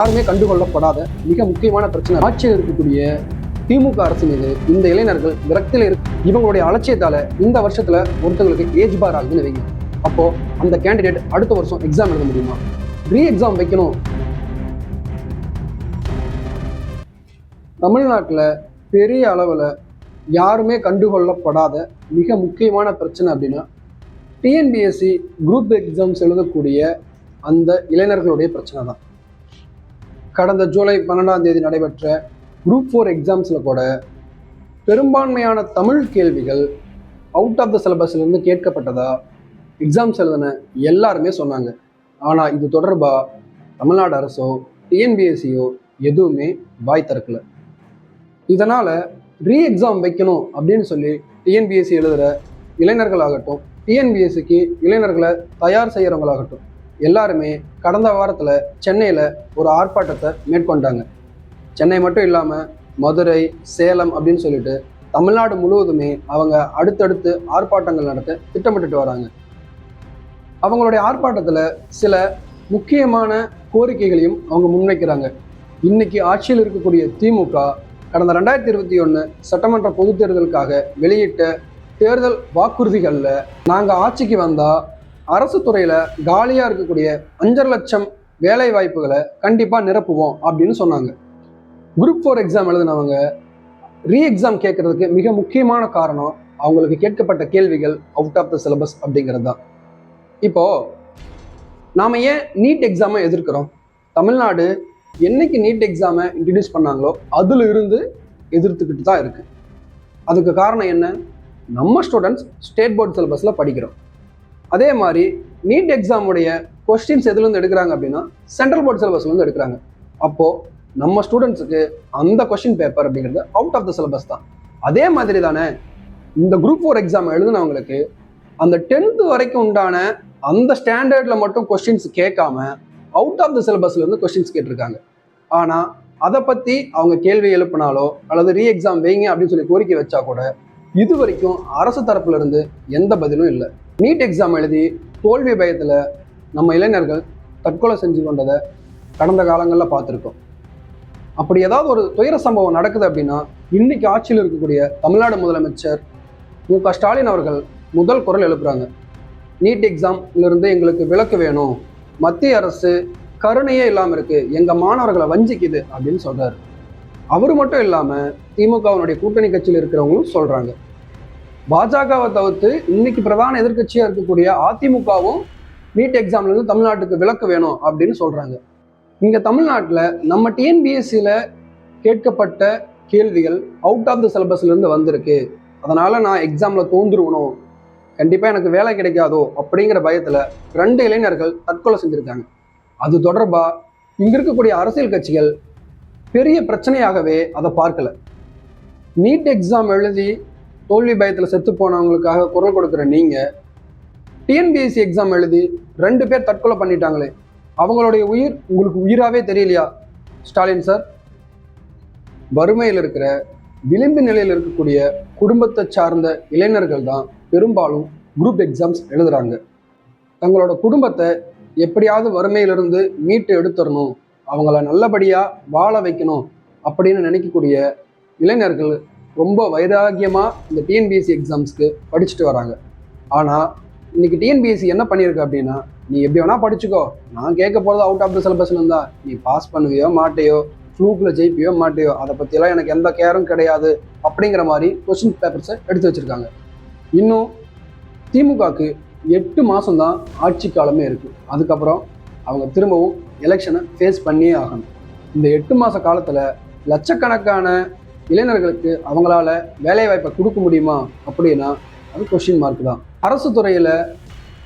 யாருமே கண்டுகொள்ளப்படாத மிக முக்கியமான பிரச்சனை. ஆட்சியில் இருக்கக்கூடிய திமுக அரசு மீது இந்த இளைஞர்கள் விரக்தியில் இருக்கு இவங்களுடைய அலட்சியத்தால இந்த வருஷத்துல ஒருத்தங்களுக்கு ஏஜ் பார் ஆகுதுன்னு வைங்க. அப்போ அந்த கேண்டிடேட் அடுத்த வருஷம் எக்ஸாம் எழுத முடியுமா? ரீ எக்ஸாம் வைக்கணும். தமிழ்நாட்டில் பெரிய அளவில் யாருமே கண்டுகொள்ளப்படாத மிக முக்கியமான பிரச்சனை அப்படின்னா டிஎன்பிஎஸ்சி குரூப் எக்ஸாம்ஸ் எழுதக்கூடிய அந்த இளைஞர்களுடைய பிரச்சனை தான் கடந்த ஜூலை பன்னெண்டாம் தேதி நடைபெற்ற குரூப் ஃபோர் எக்ஸாம்ஸில் கூட பெரும்பான்மையான தமிழ் கேள்விகள் அவுட் ஆஃப் த சிலபஸ்லேருந்து கேட்கப்பட்டதா எக்ஸாம்ஸ் எழுதின எல்லாருமே சொன்னாங்க. ஆனால் இது தொடர்பாக தமிழ்நாடு அரசோ டிஎன்பிஎஸ்சியோ எதுவுமே வாய் திறக்கல. இதனால் ரீ எக்ஸாம் வைக்கணும் அப்படின்னு சொல்லி டிஎன்பிஎஸ்சி எழுதுகிற இளைஞர்களாகட்டும் டிஎன்பிஎஸ்சிக்கு இளைஞர்களை தயார் செய்கிறவங்களாகட்டும் எல்லாருமே கடந்த வாரத்தில் சென்னையில் ஒரு ஆர்ப்பாட்டத்தை மேற்கொண்டாங்க. சென்னை மட்டும் இல்லாமல் மதுரை சேலம் அப்படின்னு சொல்லிட்டு தமிழ்நாடு முழுவதுமே அவங்க அடுத்தடுத்து ஆர்ப்பாட்டங்கள் நடத்த திட்டமிட்டுட்டு வராங்க. அவங்களுடைய ஆர்ப்பாட்டத்தில் சில முக்கியமான கோரிக்கைகளையும் அவங்க முன்வைக்கிறாங்க. இன்னைக்கு ஆட்சியில் இருக்கக்கூடிய திமுக கடந்த ரெண்டாயிரத்தி இருபத்தி ஒன்று சட்டமன்ற பொதுத் தேர்தலுக்காக வெளியிட்ட தேர்தல் வாக்குறுதிகளில் நாங்கள் ஆட்சிக்கு வந்தால் அரசு துறையில் காலியாக இருக்கக்கூடிய அஞ்சரை லட்சம் வேலை வாய்ப்புகளை கண்டிப்பாக நிரப்புவோம் அப்படின்னு சொன்னாங்க. குரூப் ஃபோர் எக்ஸாம் எழுதினவங்க ரீ எக்ஸாம் கேட்கறதுக்கு மிக முக்கியமான காரணம் அவங்களுக்கு கேட்கப்பட்ட கேள்விகள் அவுட் ஆஃப் த சிலபஸ் அப்படிங்கிறது தான். இப்போ நாம ஏன் நீட் எக்ஸாமை எதிர்க்கிறோம்? தமிழ்நாடு என்னைக்கு நீட் எக்ஸாமை இன்ட்ரடியூஸ் பண்ணாங்களோ அதுல இருந்து எதிர்த்துக்கிட்டு தான் இருக்கு. அதுக்கு காரணம் என்ன? நம்ம ஸ்டூடெண்ட்ஸ் ஸ்டேட் போர்டு சிலபஸில் படிக்கிறோம். அதே மாதிரி நீட் எக்ஸாமுடைய கொஸ்டின்ஸ் எதுலேருந்து எடுக்கிறாங்க அப்படின்னா சென்ட்ரல் போர்ட் சிலபஸ்லேருந்து எடுக்கிறாங்க. அப்போது நம்ம ஸ்டூடெண்ட்ஸுக்கு அந்த கொஸ்டின் பேப்பர் அப்படிங்கிறது அவுட் ஆஃப் த சிலபஸ் தான். அதே மாதிரி தானே இந்த குரூப் ஃபோர் எக்ஸாம் எழுதினவங்களுக்கு அந்த டென்த்து வரைக்கும் உண்டான அந்த ஸ்டாண்டர்டில் மட்டும் கொஸ்டின்ஸ் கேட்காம அவுட் ஆஃப் த சிலபஸ்ல இருந்து கொஸ்டின்ஸ் கேட்டிருக்காங்க. ஆனால் அதை பற்றி அவங்க கேள்வி எழுப்பினாலோ அல்லது ரீ எக்ஸாம் வைங்க அப்படின்னு சொல்லி கோரிக்கை வச்சா கூட இது வரைக்கும் அரசு தரப்புல இருந்து எந்த பதிலும் இல்லை. நீட் எக்ஸாம் எழுதி தோல்வி பயத்தில் நம்ம இளைஞர்கள் தற்கொலை செஞ்சு கொண்டதை கடந்த காலங்களில் பார்த்துருக்கோம். அப்படி ஏதாவது ஒரு துயர சம்பவம் நடக்குது அப்படின்னா இன்னைக்கு ஆட்சியில் இருக்கக்கூடிய தமிழ்நாடு முதலமைச்சர் மு க ஸ்டாலின் அவர்கள் முதல் குரல் எழுப்புறாங்க. நீட் எக்ஸாம்லேருந்து எங்களுக்கு விலக்கு வேணும். மத்திய அரசு கருணையே இல்லாமல் இருக்குது எங்கள் மாணவர்களை வஞ்சிக்குது அப்படின்னு சொல்கிறார் அவர் மட்டும் இல்லாமல் திமுகவினுடைய கூட்டணி கட்சியில் இருக்கிறவங்களும் சொல்கிறாங்க பாஜகவை தவிர்த்து இன்னைக்கு பிரதான எதிர்க்கட்சியா இருக்கக்கூடிய அதிமுகவும் நீட் எக்ஸாம்ல இருந்து தமிழ்நாட்டுக்கு விலக்கு வேணும் அப்படின்னு சொல்றாங்க. இங்க தமிழ்நாட்டில் நம்ம டிஎன்பிஎஸ்சியில் கேட்கப்பட்ட கேள்விகள் அவுட் ஆஃப் த சிலபஸ்ல இருந்து வந்திருக்கு. அதனால நான் எக்ஸாம்ல தோந்துருவணும் கண்டிப்பா எனக்கு வேலை கிடைக்காதோ அப்படிங்கிற பயத்துல ரெண்டு இளைஞர்கள் தற்கொலை செஞ்சிருக்காங்க. அது தொடர்பா இங்க இருக்கக்கூடிய அரசியல் கட்சிகள் பெரிய பிரச்சனையாகவே அதை பார்க்கல. நீட் எக்ஸாம் எழுதி தோல்வி பயத்தில் செத்து போனவங்களுக்காக குரல் கொடுக்குற நீங்கள் டிஎன்பிஎஸ்சி எக்ஸாம் எழுதி ரெண்டு பேர் தற்கொலை பண்ணிட்டாங்களே அவங்களுடைய உயிர் உங்களுக்கு உயிராகவே தெரியலையா? ஸ்டாலின் சார் வறுமையில் இருக்கிற விளிம்பு நிலையில் இருக்கக்கூடிய குடும்பத்தை சார்ந்த இளைஞர்கள் தான் பெரும்பாலும் குரூப் எக்ஸாம்ஸ் எழுதுறாங்க. தங்களோட குடும்பத்தை எப்படியாவது வறுமையிலிருந்து மீட்டு எடுத்துடணும் அவங்கள நல்லபடியாக வாழ வைக்கணும் அப்படின்னு நினைக்கக்கூடிய இளைஞர்கள் ரொம்ப வைராகியமாக இந்த டிஎன்பிஎஸ்சி எக்ஸாம்ஸ்க்கு படிச்சுட்டு வராங்க. ஆனால் இன்னைக்கு டிஎன்பிஎஸ்சி என்ன பண்ணியிருக்கு அப்படின்னா நீ எப்படி வேணா படிச்சுக்கோ. நான் கேட்க போகிறது அவுட் ஆஃப் த சிலபஸ்ல இருந்தா நீ பாஸ் பண்ணுவியோ மாட்டையோ ஃப்ளூக்கில் ஜெயிப்பியோ மாட்டையோ அதை பற்றியெல்லாம் எனக்கு எந்த கேரும் கிடையாது அப்படிங்கிற மாதிரி கொஸ்டின் பேப்பர்ஸை எடுத்து வச்சிருக்காங்க. இன்னும் திமுகவுக்கு எட்டு மாதம்தான் ஆட்சி காலமே இருக்குது அதுக்கப்புறம் அவங்க திரும்பவும் எலெக்ஷனை ஃபேஸ் பண்ணியே ஆகணும். இந்த எட்டு மாத காலத்தில் லட்சக்கணக்கான இளைஞர்களுக்கு அவங்களால வேலைவாய்ப்பை கொடுக்க முடியுமா அப்படின்னா அது கொஷின் மார்க் தான். அரசு துறையில்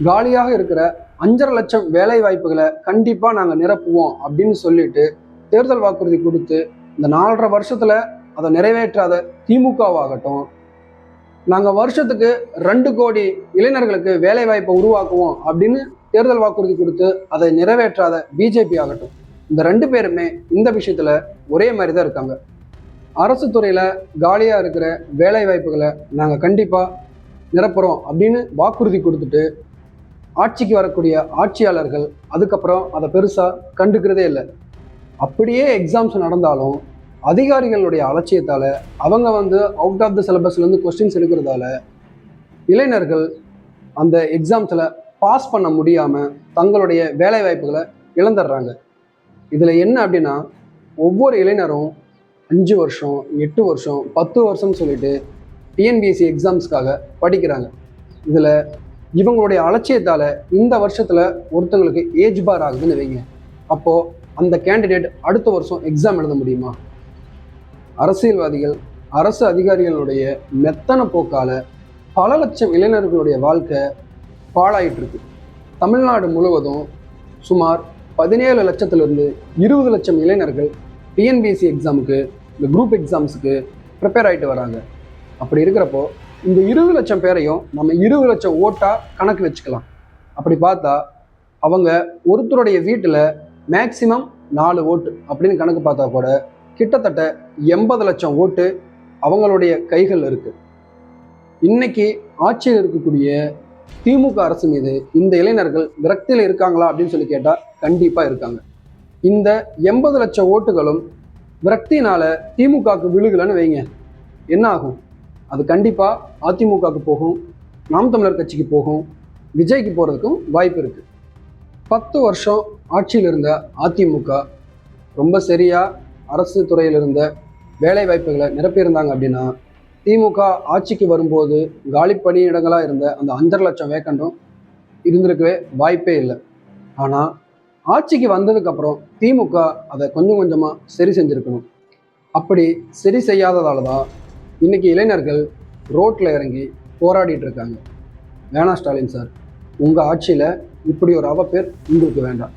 காலியாக இருக்கிற அஞ்சரை லட்சம் வேலை வாய்ப்புகளை கண்டிப்பாக நாங்கள் நிரப்புவோம் அப்படின்னு சொல்லிட்டு தேர்தல் வாக்குறுதி கொடுத்து இந்த நாலரை வருஷத்தில் அதை நிறைவேற்றாத திமுகவாகட்டும் நாங்கள் வருஷத்துக்கு ரெண்டு கோடி இளைஞர்களுக்கு வேலை வாய்ப்பை உருவாக்குவோம் அப்படின்னு தேர்தல் வாக்குறுதி கொடுத்து அதை நிறைவேற்றாத பிஜேபி ஆகட்டும். இந்த ரெண்டு பேருமே இந்த விஷயத்தில் ஒரே மாதிரி தான் இருக்காங்க. அரசு துறையில் காலியாக இருக்கிற வேலை வாய்ப்புகளை நாங்கள் கண்டிப்பாக நிரப்புறோம் அப்படின்னு வாக்குறுதி கொடுத்துட்டு ஆட்சிக்கு வரக்கூடிய ஆட்சியாளர்கள் அதுக்கப்புறம் அதை பெருசாக கண்டுக்கிறதே இல்லை. அப்படியே எக்ஸாம்ஸ் நடந்தாலும் அதிகாரிகளுடைய அலட்சியத்தால் அவங்க வந்து அவுட் ஆஃப் த சிலபஸ்லேருந்து கொஸ்டின்ஸ் எடுக்கிறதால இளைஞர்கள் அந்த எக்ஸாம்ஸில் பாஸ் பண்ண முடியாமல் தங்களுடைய வேலை வாய்ப்புகளை இழந்துடுறாங்க. இதில் என்ன அப்படின்னா ஒவ்வொரு இளைஞரும் அஞ்சு வருஷம் எட்டு வருஷம் பத்து வருஷம்னு சொல்லிட்டு டிஎன்பிஎஸ்சி எக்ஸாம்ஸ்க்காக படிக்கிறாங்க. இதில் இவங்களுடைய அலட்சியத்தால் இந்த வருஷத்தில் ஒருத்தங்களுக்கு ஏஜ் பார் ஆகுதுன்னு வைங்க. அப்போது அந்த கேண்டிடேட் அடுத்த வருஷம் எக்ஸாம் எழுத முடியுமா? அரசியல்வாதிகள் அரசு அதிகாரிகளுடைய மெத்தன போக்கால் பல லட்சம் இளைஞர்களுடைய வாழ்க்கை பாழாயிட்டிருக்கு. தமிழ்நாடு முழுவதும் சுமார் பதினேழு லட்சத்திலிருந்து இருபது லட்சம் இளைஞர்கள் டிஎன்பிஎஸ்சி எக்ஸாமுக்கு இந்த குரூப் எக்ஸாம்ஸுக்கு ப்ரிப்பேர் ஆகிட்டு வராங்க. அப்படி இருக்கிறப்போ இந்த இருபது லட்சம் பேரையும் நம்ம இருபது லட்சம் ஓட்டாக கணக்கு வச்சுக்கலாம். அப்படி பார்த்தா அவங்க ஒருத்தருடைய வீட்டில் மேக்சிமம் நாலு ஓட்டு அப்படின்னு கணக்கு பார்த்தா கூட கிட்டத்தட்ட எண்பது லட்சம் ஓட்டு அவங்களுடைய கைகள் இருக்குது இன்னைக்கு ஆட்சியில் இருக்கக்கூடிய திமுக அரசு மீது இந்த இளைஞர்கள் விரக்தியில் இருக்காங்களா அப்படின்னு சொல்லி கேட்டால் கண்டிப்பாக இருக்காங்க. இந்த எண்பது லட்சம் ஓட்டுகளும் விரக்தினால திமுகவுக்கு விழுகலைன்னு வைங்க. என்ன ஆகும் அது கண்டிப்பாக அதிமுகவுக்கு போகும் நாம் தமிழர் கட்சிக்கு போகும் விஜய்க்கு போகிறதுக்கும் வாய்ப்பு இருக்குது பத்து வருஷம் ஆட்சியில் இருந்த அதிமுக ரொம்ப சரியாக அரசு துறையில் இருந்த வேலை வாய்ப்புகளை நிரப்பியிருந்தாங்க அப்படின்னா திமுக ஆட்சிக்கு வரும்போது காலி பணியிடங்களாக இருந்த அந்த அஞ்சரை லட்சம் வேக்கண்டும் இருந்திருக்கவே வாய்ப்பே இல்லை. ஆனால் ஆட்சிக்கு வந்ததுக்கப்புறம் திமுக அதை கொஞ்சம் கொஞ்சமாக சரி செஞ்சுருக்கணும். அப்படி சரி செய்யாததால தான் இன்னைக்கு இளைஞர்கள் ரோட்டில் இறங்கி போராடிட்டு இருக்காங்க. வேணா ஸ்டாலின் சார் உங்கள் ஆட்சியில் இப்படி ஒரு அவப்பேர் உங்களுக்கு வேண்டாம்.